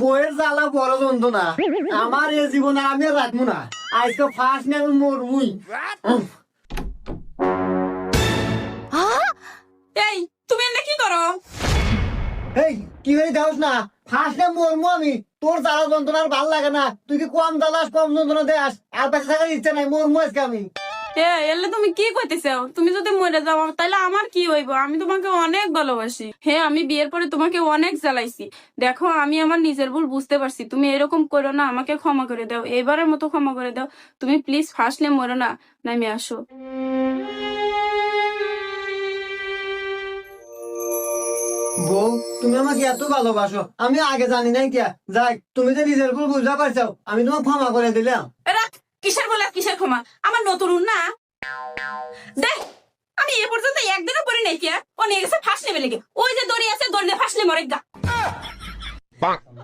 বইয়ের জ্বালা বড় যন্ত্রণা। আমার এ জীবন আমি রাখব না। আজকে ফার্স্ট নেব মরমুই এই তুমি এনে কি করো? এই কি হয়ে যাওস না? ফার্স্ট নেব মরমু আমি। তোর জ্বালা যন্ত্রণা আর ভালো লাগে না। তুই কি কম জ্বালাস কম যন্ত্রণা দেয়াস আর বেঁচে থাকার ইচ্ছা নাই মরমু আজকে আমি। এ এলে তুমি কি কইতেছো তুমি যদি মরে যাও তাহলে আমার কি হইব? আমি তোমাকে অনেক ভালোবাসি। হ্যাঁ আমি বিয়ের পরে তোমাকে অনেক জ্বালাইছি। দেখো আমি আমার নিজের ভুল বুঝতে পারছি। তুমি এরকম করো না আমাকে ক্ষমা করে দাও। এবারের মতো ক্ষমা করে দাও। তুমি প্লিজ মরো না নামে আসো। বউ তুমি আমাকে এত ভালোবাসো। আমি আগে জানি নাই কিয়া যাই তুমি যে নিজের ভুল বুঝতে পারছ আমি তোমাকে ক্ষমা করে দিলাম। কিসের ক্ষমা আমার নতুন না। দেখ, আমি এ পর্যন্ত একদিনও পরে নাই কে ও নিয়ে গেছে ফাঁস ওই যে দড়ি আছে, দড়িতে ফাঁসলে মরে গা।